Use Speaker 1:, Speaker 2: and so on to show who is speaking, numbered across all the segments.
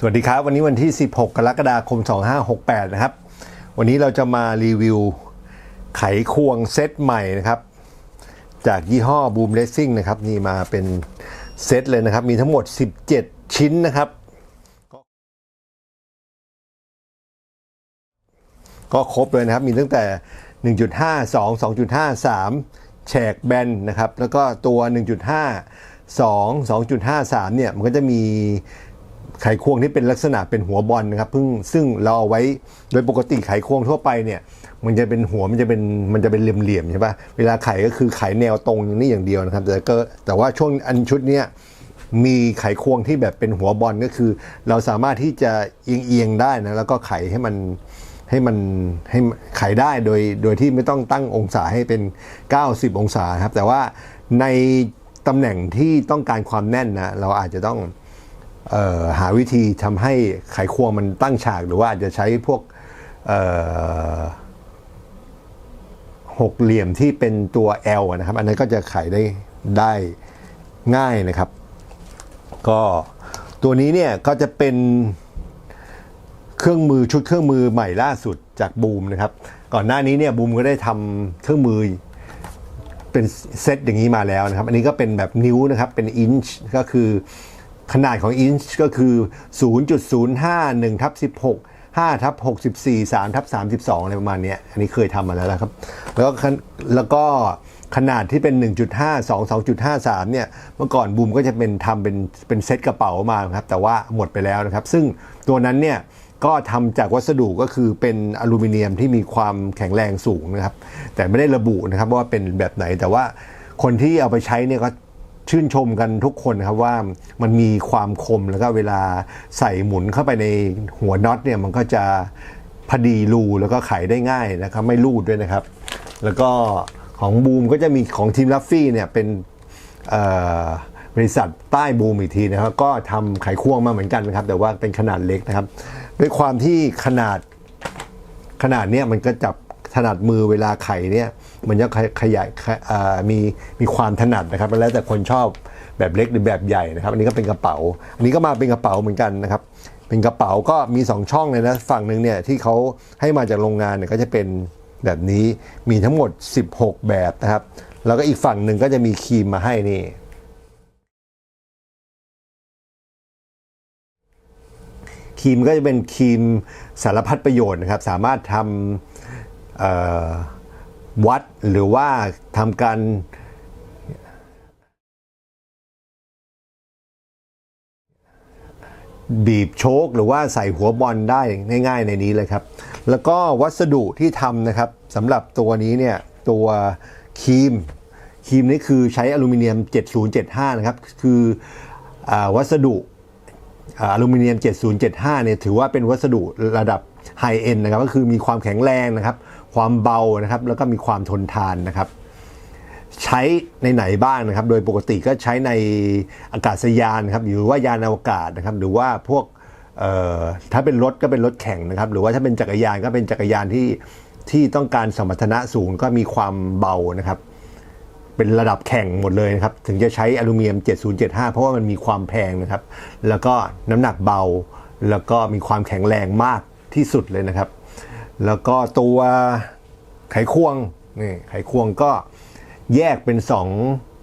Speaker 1: สวัสดีครับ วันนี้วันที่ 16 กรกฎาคม 2568 นะครับ วันนี้เราจะมารีวิวไขควงเซตใหม่นะครับ จากยี่ห้อ Boom Racing นะครับ นี่มาเป็นเซตเลยนะครับ มีทั้งหมด 17 ชิ้นนะครับ ก็ครบเลยนะครับ มีตั้งแต่ 1.5 2 2.5 3 แฉกแบนนะครับ แล้วก็ตัว 1.5 2 2.53 เนี่ย มันก็จะมี ไขควงที่เป็นลักษณะเป็นหัวบอลนะครับเพิ่งซึ่งเราเอาไว้โดยปกติไขควงทั่วไปเนี่ย มันจะเป็นหัวมันจะเป็นมันจะเป็นเหลี่ยมๆใช่ปะเวลาไขก็คือไขแนวตรงอย่างนี้อย่างเดียวนะครับ แต่ก็แต่ว่าช่วงอันชุดเนี้ยมีไขควงที่แบบเป็นหัวบอลก็คือ เราสามารถที่จะเอียงๆได้นะแล้วก็ไขให้มันให้มันให้ไขได้โดยโดยที่ไม่ต้องตั้งองศาให้เป็น 90 องศาครับ แต่ว่าในตำแหน่งที่ต้องการความแน่นนะเราอาจจะต้อง หาวิธีทำให้ไขควงมันตั้งฉากหรือว่าอาจจะใช้พวกหกเหลี่ยมที่เป็นตัว L นะครับ อันนั้นก็จะไขได้ได้ง่ายนะครับ ก็ตัวนี้เนี่ยก็จะเป็นเครื่องมือชุดเครื่องมือใหม่ล่าสุดจากบูมนะครับ ก่อนหน้านี้เนี่ยบูมก็ได้ทำเครื่องมือเป็นเซตอย่างนี้มาแล้วนะครับ อันนี้ก็เป็นแบบนิ้วนะครับเป็นอินช์ก็คือ ขนาดของอินช์ก็คือ 0.051ทับ16 5ทับ64 3ทับ32 อะไรประมาณนี้ อันนี้เคยทำมาแล้วนะครับ แล้วก็แล้วก็ขนาดที่เป็น 1.5 2 2.53 เนี่ย เมื่อก่อนบูมก็จะเป็นทำเป็นเป็นเซตกระเป๋ามาครับ แต่ว่าหมดไปแล้วนะครับ ซึ่งตัวนั้นเนี่ยก็ทำจากวัสดุก็คือเป็นอลูมิเนียมที่มีความแข็งแรงสูงนะครับ แต่ไม่ได้ระบุนะครับว่าเป็นแบบไหนแต่ว่าคนที่เอาไปใช้เนี่ยก็ ชื่นชมกันทุกคนครับว่ามันมีความคมแล้วก็เวลาใส่หมุนเข้าไปในหัวน็อตเนี่ยมันก็จะพอดีรูแล้วก็ไขได้ง่ายนะครับ ไม่รูดด้วยนะครับ แล้วก็ของบูมก็จะมีของทีมลัฟฟี่เนี่ยเป็นบริษัทใต้บูมอีกทีนะครับ ก็ทำไขควงมาเหมือนกันนะครับ แต่ว่าเป็นขนาดเล็กนะครับ ด้วยความที่ขนาดขนาดเนี้ยมันก็จับ ถนัดมือเวลาไข่เนี่ยมันจะขยขยายมีมีความถนัดนะครับแล้วแต่คนชอบแบบเล็กหรือแบบใหญ่นะครับ อันนี้ก็เป็นกระเป๋า อันนี้ก็มาเป็นกระเป๋าเหมือนกันนะครับ เป็นกระเป๋าก็มี 2 ช่องเลยนะฝั่งหนึ่งเนี่ยที่เขาให้มาจากโรงงานเนี่ยก็จะเป็นแบบนี้มีทั้งหมด 16 แบบนะครับ แล้วก็อีกฝั่งหนึ่งก็จะมีครีมมาให้นี่ครีมก็จะเป็นครีมสารพัดประโยชน์นะครับ สามารถทำ วัดหรือว่าทำการบีบโชคหรือว่าใส่หัวบอลได้ง่ายๆในนี้เลยครับ แล้วก็วัสดุที่ทำนะครับสำหรับตัวนี้เนี่ยตัวครีมครีมนี้คือใช้อลูมิเนียม 7075 นะครับ คืออวัสดุอลูมิเนียม 7075 เนี่ยถือว่าเป็นวัสดุระดับไฮเอ็นนะครับ ก็คือมีความแข็งแรงนะครับ ความเบานะครับ แล้วก็มีความทนทานนะครับ ใช้ในไหนบ้างนะครับ โดยปกติก็ใช้ในอากาศยานครับหรือว่ายานอวกาศนะครับ หรือว่าพวกถ้าเป็นรถก็เป็นรถแข่งนะครับ หรือว่าถ้าเป็นจักรยานก็เป็นจักรยานที่ที่ต้องการสมรรถนะสูงก็มีความเบานะครับ เป็นระดับแข่งหมดเลยนะครับ ถึงจะใช้อลูมิเนียม 7075 เพราะว่ามันมีความแพงนะครับ แล้วก็น้ำหนักเบา แล้วก็มีความแข็งแรงมากที่สุดเลยนะครับ แล้วก็ตัวไขควงนี่ไขควงก็แยกเป็น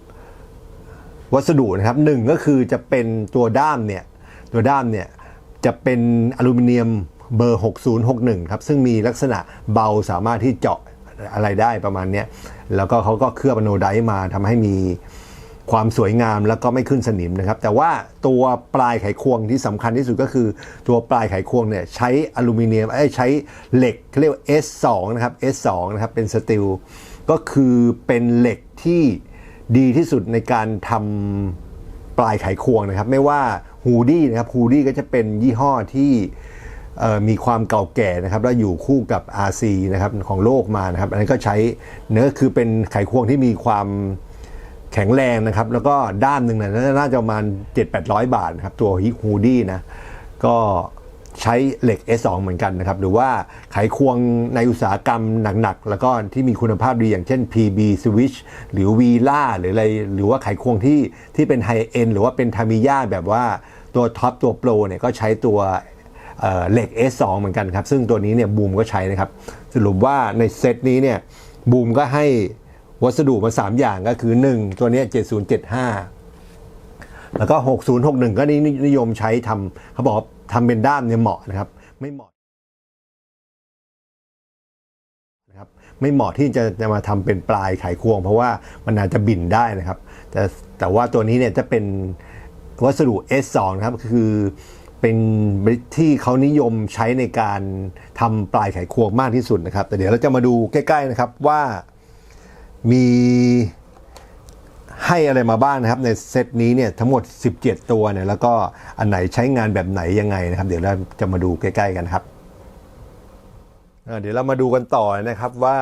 Speaker 1: 2 วัสดุนะครับหนึ่งก็คือจะเป็นตัวด้ามเนี่ยตัวด้ามเนี่ยจะเป็นอลูมิเนียมเบอร์ 6061 ครับ ซึ่งมีลักษณะเบาสามารถที่เจาะอะไรได้ประมาณนี้แล้วก็เขาก็เคลือบอโนไดมาทำให้มี ความสวยงามแล้วก็ไม่ขึ้นสนิมนะครับ แต่ว่าตัวปลายไขควงที่สำคัญที่สุดก็คือตัวปลายไขควงเนี่ยใช้อลูมิเนียมใช้เหล็กเขาเรียกว่า S2 นะครับ S2 นะครับเป็นสตีลก็คือเป็นเหล็กที่ดีที่สุดในการทำปลายไขควงนะครับ ไม่ว่าฮูดี้นะครับฮูดี้ก็จะเป็นยี่ห้อที่มีความเก่าแก่นะครับ แล้วอยู่คู่กับ RC นะครับของโลกมานะครับ อันนี้ก็ใช้เนื้อคือเป็นไขควงที่มีความ แข็งแรงนะครับ แล้วก็ด้ามหนึ่งเนะน่าจะประมาณ 7-800 บาทนะครับ ตัวฮูดี้นะ ก็ใช้เหล็ก S2 เหมือนกันนะครับ หรือว่าไขควงในอุตสาหกรรมหนักๆ แล้วก็ที่มีคุณภาพดีอย่างเช่น PB Switch หรือ Vila หรืออะไร หรือว่าไขควงที่ที่เป็นไฮเอ็นหรือว่าเป็นทามิยาแบบว่าตัวท็อปตัวโปรเนี่ยก็ใช้ตัวเเหล็ก S2 เหมือนกันครับ ซึ่งตัวนี้เนี่ยบูมก็ใช้นะครับ สรุปว่าในเซตนี้เนี่ยบูมก็ให้ วัสดุมา 3 อย่างก็คือ 1 ตัวนี้ย7075 แล้วก็ 6061 ก็นินิยมใช้ทำเขาบอกทำเป็นด้ามเนี่ยเหมาะนะครับ ไม่เหมาะนะครับไม่เหมาะที่จะจะมาทำเป็นปลายไขควง เพราะว่ามันอาจจะบินได้นะครับ แต่แต่ว่าตัวนี้เนี่ยจะเป็นวัสดุ S2 นะครับคือเป็นที่เขานิยมใช้ในการทำปลายไขควงมากที่สุดนะครับ แต่เดี๋ยวเราจะมาดูใกล้ ๆ นะครับว่า มีให้อะไรมาบ้างนะครับในเซตนี้เนี่ยทั้งหมด 17 ตัวเนี่ยแล้วก็อันไหนใช้งานแบบไหนยังไงนะครับ เดี๋ยวเราจะมาดูใกล้ๆกันครับเดี๋ยวเรามาดูกันต่อนะครับว่า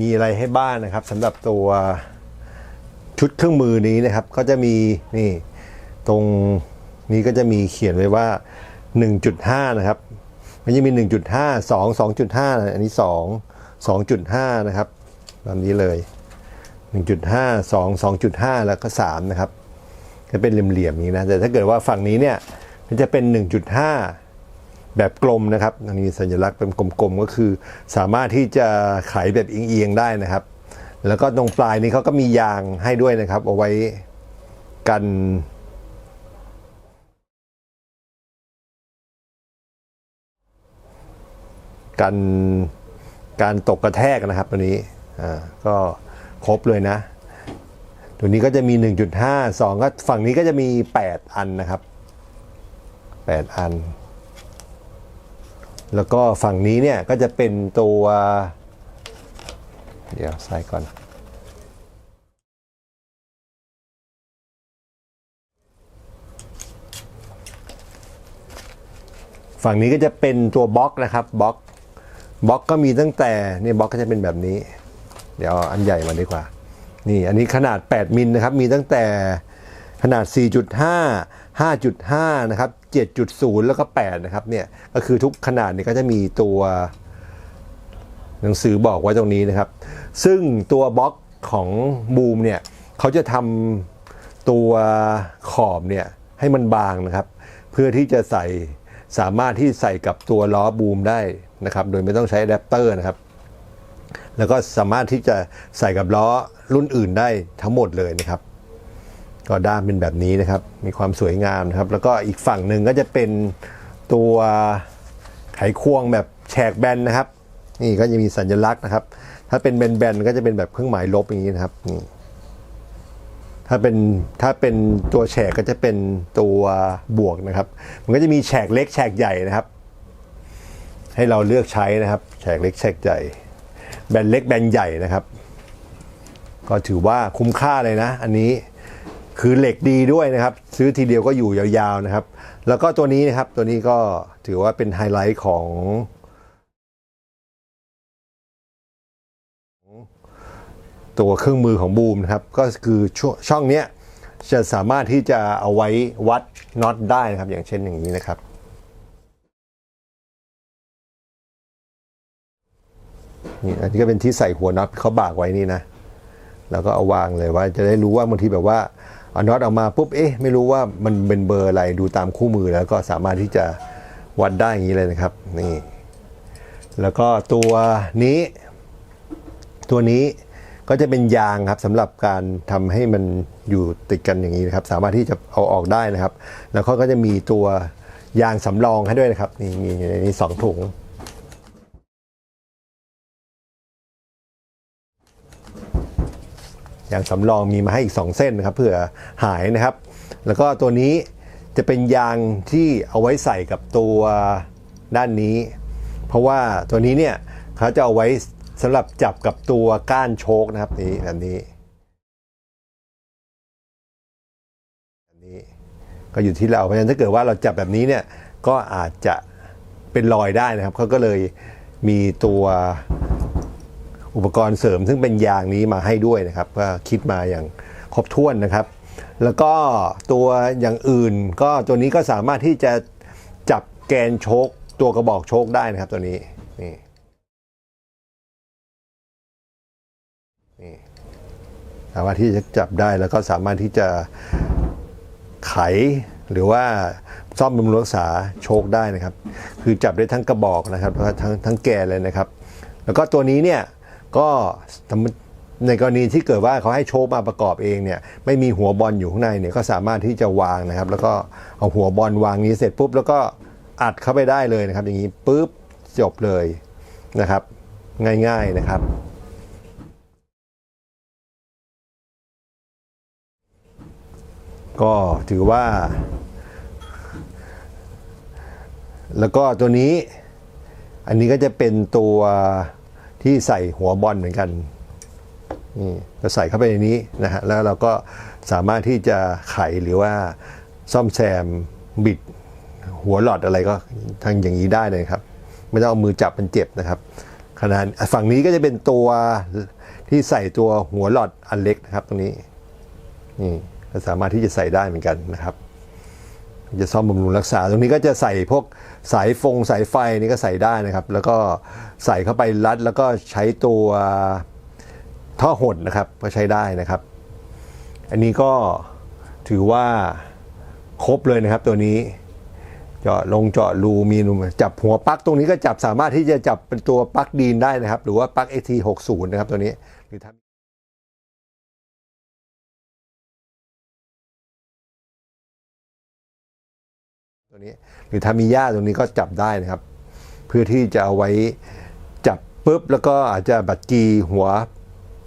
Speaker 1: มีอะไรให้บ้างนะครับสำหรับตัวชุดเครื่องมือนี้นะครับ ก็จะมีนี่ตรงนี้ก็จะมีเขียนไว้ว่า 1.5 นะครับมันจะมี 1.5 2 2.5 อันนี้ 2 2.5 นะครับแบบนี้เลย 1.5 2 2.5 แล้วก็3นะครับจะเป็นเหลี่ยมๆอย่างนี้นะแต่ถ้าเกิดว่าฝั่งนี้เนี่ยมันจะเป็น 1.5 แบบกลมนะครับอันนี้สัญลักษณ์เป็นกลมๆก็คือ สามารถที่จะไขแบบเอียงๆได้นะครับ แล้วก็ตรงปลายนี้เขาก็มียางให้ด้วยนะครับ เอาไว้กันกันการตกกระแทกนะครับตัวนี้ อ่า ก็ ครบเลยนะ ตัวนี้ก็จะมี 1.5 2 ก็ฝั่งนี้ก็จะมี 8 อันนะครับ 8 อัน แล้วก็ฝั่งนี้เนี่ยก็จะเป็นตัว เดี๋ยวใส่ก่อน ฝั่งนี้ก็จะเป็นตัวบล็อกนะครับบล็อกบล็อกก็มีตั้งแต่นี่บล็อกก็จะเป็นแบบนี้ เดี๋ยวเอาอันใหญ่มาดีกว่า นี่อันนี้ขนาด 8 มิลนะครับ มีตั้งแต่ขนาด 4.5 5.5 นะครับ 7.0 แล้วก็ 8 นะครับ เนี่ย ก็คือทุกขนาดเนี่ยก็จะมีตัว หนังสือบอกไว้ตรงนี้นะครับ ซึ่งตัวบล็อกของบูมเนี่ยเขาจะทำตัวขอบเนี่ยให้มันบางนะครับ เพื่อที่จะใส่สามารถที่ใส่กับตัวล้อบูมได้นะครับ โดยไม่ต้องใช้อะแดปเตอร์นะครับ แล้วก็สามารถที่จะใส่กับล้อรุ่นอื่นได้ทั้งหมดเลยนะครับ ก็ด้ามเป็นแบบนี้นะครับ มีความสวยงามนะครับ แล้วก็อีกฝั่งหนึ่งก็จะเป็นตัวไขควงแบบแฉกแบนนะครับ นี่ก็จะมีสัญลักษณ์นะครับ ถ้าเป็นแบนๆก็จะเป็นแบบเครื่องหมายลบอย่างนี้นะครับนี่ถ้าเป็นถ้าเป็นตัวแฉกก็จะเป็นตัวบวกนะครับ มันก็จะมีแฉกเล็กแฉกใหญ่นะครับ ให้เราเลือกใช้นะครับ แฉกเล็กแฉกใหญ่ แบนเล็กแบนใหญ่นะครับ ก็ถือว่าคุ้มค่าเลยนะ อันนี้คือเหล็กดีด้วยนะครับ ซื้อทีเดียวก็อยู่ยาวๆนะครับ แล้วก็ตัวนี้นะครับตัวนี้ก็ถือว่าเป็นไฮไลท์ของตัวเครื่องมือของบูมนะครับ ก็คือชช่องเนี้ยจะสามารถที่จะเอาไว้วัดน็อตได้นะครับ อย่างเช่นอย่างนี้นะครับ นี่อันนี้ก็เป็นที่ใส่หัวน็อตเขาบากไว้นี่นะ แล้วก็เอาวางเลยว่าจะได้รู้ว่าบางทีแบบว่าเอาน็อตออกมาปุ๊บเอ๊ะไม่รู้ว่ามันเป็นเบอร์อะไรดูตามคู่มือแล้วก็สามารถที่จะวัดได้อย่างนี้เลยนะครับนี่แล้วก็ตัวนี้ ตัวนี้ก็จะเป็นยางครับสำหรับการทำให้มันอยู่ติดกันอย่างนี้นะครับ สามารถที่จะเอาออกได้นะครับ แล้วเขาก็จะมีตัวยางสำรองให้ด้วยนะครับ นี่มีอยู่ในนี้สองถุง ยางสำรองมีมาให้อีก 2 เส้นนะครับเผื่อหายนะครับ แล้วก็ตัวนี้จะเป็นยางที่เอาไว้ใส่กับตัวด้านนี้ เพราะว่าตัวนี้เนี่ยเขาจะเอาไว้สำหรับจับกับตัวก้านโชคนะครับนี่แบบนี้แบบนี้ ก็อยู่ที่เราเพราะฉะนั้นถ้าเกิดว่าเราจับแบบนี้เนี่ยก็อาจจะเป็นรอยได้นะครับเขาก็เลยมีตัว อุปกรณ์เสริมซึ่งเป็นยางนี้มาให้ด้วยนะครับก็คิดมาอย่างครบถ้วนนะครับ แล้วก็ตัวอย่างอื่นก็ตัวนี้ก็สามารถที่จะจับแกนโชคตัวกระบอกโชคได้นะครับตัวนี้นี่นี่สามารถที่จะจับได้แล้วก็สามารถที่จะไขหรือว่าซ่อมบำรุงรักษาโชคได้นะครับ คือจับได้ทั้งกระบอกนะครับทั้งทั้งแกนเลยนะครับ แล้วก็ตัวนี้เนี่ย ก็ในกรณีที่เกิดว่าเขาให้โชคมาประกอบเองเนี่ยไม่มีหัวบอลอยู่ข้างในเนี่ยก็สามารถที่จะวางนะครับ แล้วก็เอาหัวบอลวางนี้เสร็จปุ๊บแล้วก็อัดเข้าไปได้เลยนะครับ อย่างนี้ปุ๊บจบเลยนะครับ ง่ายๆนะครับก็ถือว่า แล้วก็ตัวนี้ อันนี้ก็จะเป็นตัว ที่ใส่หัวบอลเหมือนกันนี่เราใส่เข้าไปในนี้นะฮะแล้วเราก็สามารถที่จะไขหรือว่าซ่อมแซมบิดหัวหลอดอะไรก็ทางอย่างนี้ได้เลยครับ ไม่ต้องเอามือจับมันเจ็บนะครับขนาดฝั่งนี้ก็จะเป็นตัวที่ใส่ตัวหัวหลอดอันเล็กนะครับตรงนี้นี่ก็สามารถที่จะใส่ได้เหมือนกันนะครับ จะซ่อมบำรุงรักษา ตรงนี้ก็จะใส่พวกสายฟงสายไฟนี่ก็ใส่ได้นะครับ แล้วก็ใส่เข้าไปรัดแล้วก็ใช้ตัวท่อหดนะครับก็ใช้ได้นะครับ อันนี้ก็ถือว่าครบเลยนะครับตัวนี้ เจาะลงเจาะรูมีรูจับหัวปลั๊กตรงนี้ก็จับสามารถที่จะจับเป็นตัวปลั๊กดีนได้นะครับ หรือว่าปลั๊ก AT60 นะครับตัวนี้หรือทำ ตัวนี้ หรือทามิย่าตรงนี้ก็จับได้นะครับ เพื่อที่จะเอาไว้จับปุ๊บแล้วก็อาจจะบัตรกีหัว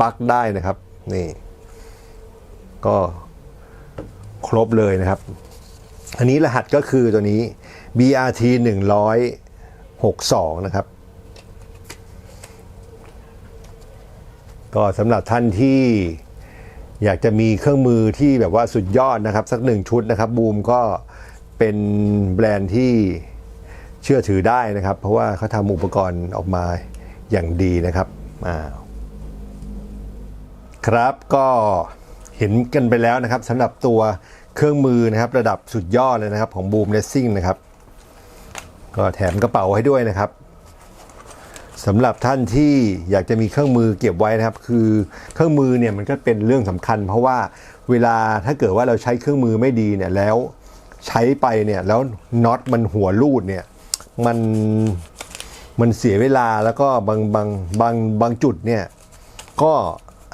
Speaker 1: ปักได้นะครับนี่ก็ครบเลยนะครับ อันนี้รหัสก็คือตัวนี้ BRT 162 นะครับ ก็สำหรับท่านที่อยากจะมีเครื่องมือที่แบบว่าสุดยอดนะครับ สักหนึ่งชุดนะครับบูมก็ เป็นแบรนด์ที่เชื่อถือได้นะครับ เพราะว่าเขาทำอุปกรณ์ออกมาอย่างดีนะครับครับก็เห็นกันไปแล้วนะครับสำหรับตัวเครื่องมือนะครับระดับสุดยอดเลยนะครับของบูมเลสซิ่งนะครับ ก็แถมกระเป๋าให้ด้วยนะครับสำหรับท่านที่อยากจะมีเครื่องมือเก็บไว้นะครับ คือเครื่องมือเนี่ยมันก็เป็นเรื่องสำคัญ เพราะว่าเวลาถ้าเกิดว่าเราใช้เครื่องมือไม่ดีเนี่ยแล้ว ใช้ไปเนี่ยแล้วน็อตมันหัวรูดเนี่ยมันมันเสียเวลาแล้วก็บางบางบางบางจุดเนี่ยก็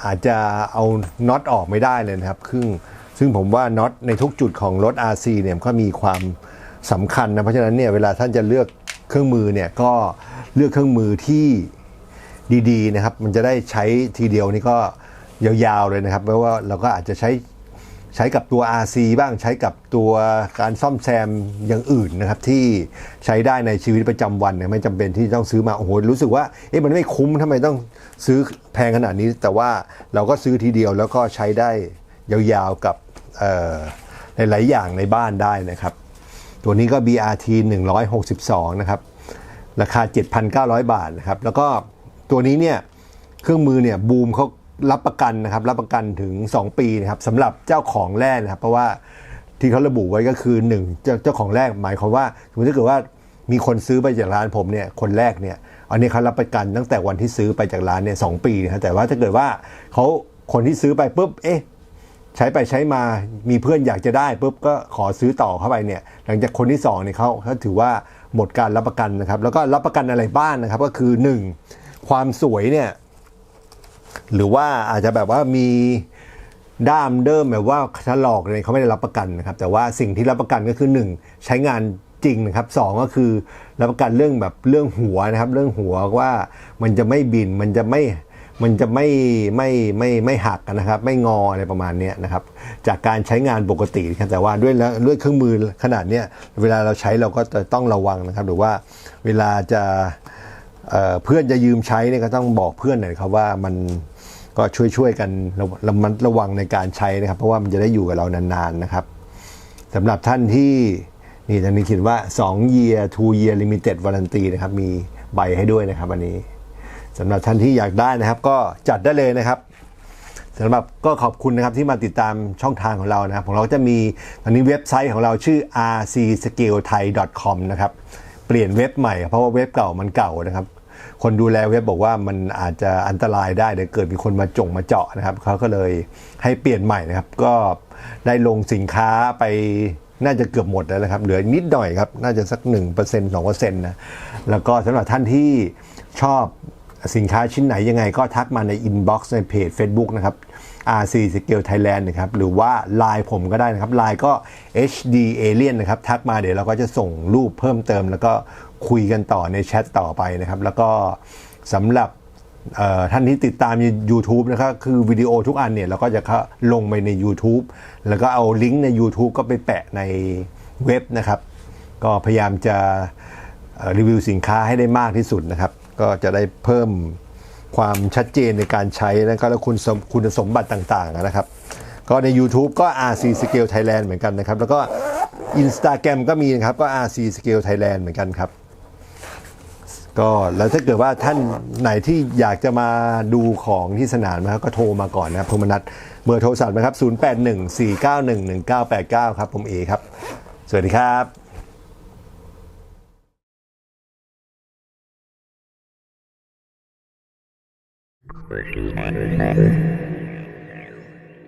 Speaker 1: อาจจะเอาน็อตออกไม่ได้เลยนะครับซึ่งซึ่งผมว่าน็อตในทุกจุดของรถ RC เนี่ยก็มีความสำคัญนะเพราะฉะนั้นเนี่ยเวลาท่านจะเลือกเครื่องมือเนี่ยก็เลือกเครื่องมือที่ดีๆนะครับ มันจะได้ใช้ทีเดียวนี่ก็ยาวๆเลยนะครับเพราะว่าเราก็อาจจะใช้ ใช้กับตัว RC บ้างใช้กับตัวการซ่อมแซมอย่างอื่นนะครับ ที่ใช้ได้ในชีวิตประจำวันเนี่ยไม่จำเป็นที่ต้องซื้อมาโอ้โหรู้สึกว่าเอ๊ะมันไม่คุ้มทำไมต้องซื้อแพงขนาดนี้ แต่ว่าเราก็ซื้อทีเดียวแล้วก็ใช้ได้ยาวๆกับหลายๆอย่างในบ้านได้นะครับ ตัวนี้ก็ BRT 162 นะครับ ราคา 7,900 บาทนะครับ แล้วก็ตัวนี้เนี่ย เครื่องมือเนี่ยบูมเขา รับประกันนะครับรับประกันถึง 2 ปีนะครับสำหรับเจ้าของแรกนะครับ เพราะว่าที่เขาระบุไว้ก็คือ1เจ้าเจ้าของแรกหมายความว่าสมมติถ้าเกิดว่ามีคนซื้อไปจากร้านผมเนี่ยคนแรกเนี่ยอันนี้เขารับประกันตั้งแต่วันที่ซื้อไปจากร้านเนี่ยสปีนะครับแต่ว่าถ้าเกิดว่าเขาคนที่ซื้อไปปุ๊บเอ๊ะใช้ไปใช้มามีเพื่อนอยากจะได้ปุ๊บก็ขอซื้อต่อเข้าไปเนี่ยหลังจากคนที่2เนี่ยเขาเขาถือว่าหมดการรับประกันนะครับ แล้วก็รับประกันอะไรบ้างนนะครับ ก็คือ 1 ความสวยเนี่ย หรือว่าอาจจะแบบว่ามีด้ามเดิมแบบว่าถลอกอะไรเขาไม่ได้รับประกันนะครับ แต่ว่าสิ่งที่รับประกันก็คือ 1 ใช้งานจริงนะครับสก็คือรับประกันเรื่องแบบเรื่องหัวนะครับ เรื่องหัวว่ามันจะไม่บินมันจะไม่มันจะไม่ไม่ไม่ไม่หักนะครับ ไม่งออะไรประมาณนี้นะครับ จากการใช้งานปกติครับแต่ว่าด้วยด้วยเครื่องมือขนาดเนี้ยเวลาเราใช้เราก็จะต้องระวังนะครับ หรือว่าเวลาจะ เพื่อนจะยืมใช้เนี่ยก็ต้องบอกเพื่อนหน่อยครับว่ามันก็ช่วยช่วยๆกันระระมัดระวังในการใช้นะครับ เพราะว่ามันจะได้อยู่กับเรานานๆนะครับสำหรับท่านที่นี่ทางนี้เขียนว่า 2 year 2 year limited warranty นะครับ มีใบให้ด้วยนะครับอันนี้สำหรับท่านที่อยากได้นะครับ ก็จัดได้เลยนะครับสำหรับก็ขอบคุณนะครับที่มาติดตามช่องทางของเรานะครับของเราจะมีตอนนี้เว็บไซต์ของเราชื่อ rcscalethai.com นะครับ เปลี่ยนเว็บใหม่ เพราะว่าเว็บเก่ามันเก่านะครับ คนดูแลเว็บบอกว่ามันอาจจะอันตรายได้เดี๋ยวเกิดมีคนมาจงมาเจาะนะครับเขาก็เลยให้เปลี่ยนใหม่นะครับ ก็ได้ลงสินค้าไปน่าจะเกือบหมดแล้วนะครับ เหลือนิดหน่อยครับ น่าจะสัก 1% 2%นะแล้วก็สำหรับท่านที่ชอบสินค้าชิ้นไหนยังไงก็ทักมาในอินบ็อกซ์ในเพจ Facebook นะครับ RC Scale Thailand นะครับหรือว่า Line ผมก็ได้นะครับ Line ก็ HD Alien นะครับ ทักมาเดี๋ยวเราก็จะส่งรูปเพิ่มเติม แล้วก็ คุยกันต่อในแชทต่อไปนะครับ แล้วก็สำหรับท่านที่ติดตาม YouTube นะครับคือวิดีโอทุกอันเนี่ยเราก็จะลงไปใน YouTube แล้วก็เอาลิงก์ใน YouTube ก็ไปแปะในเว็บนะครับ ก็พยายามจะรีวิวสินค้าให้ได้มากที่สุดนะครับ ก็จะได้เพิ่มความชัดเจนในการใช้นะครับและคุณคุณสมบัติต่างๆนะครับ ก็ใน YouTube ก็ RC Scale Thailand เหมือนกันนะครับ แล้วก็ Instagram ก็มีนะครับก็ RC Scale Thailand เหมือนกันครับ ก็แล้วถ้าเกิดว่าท่านไหนที่อยากจะมาดูของที่สนามนะครับก็โทรมาก่อนนะครับโทรมนัดเบอร์โทรศัพท์นะครับ 0814911989 ครับผมเอครับ สวัสดีครับ
Speaker 2: Thank you.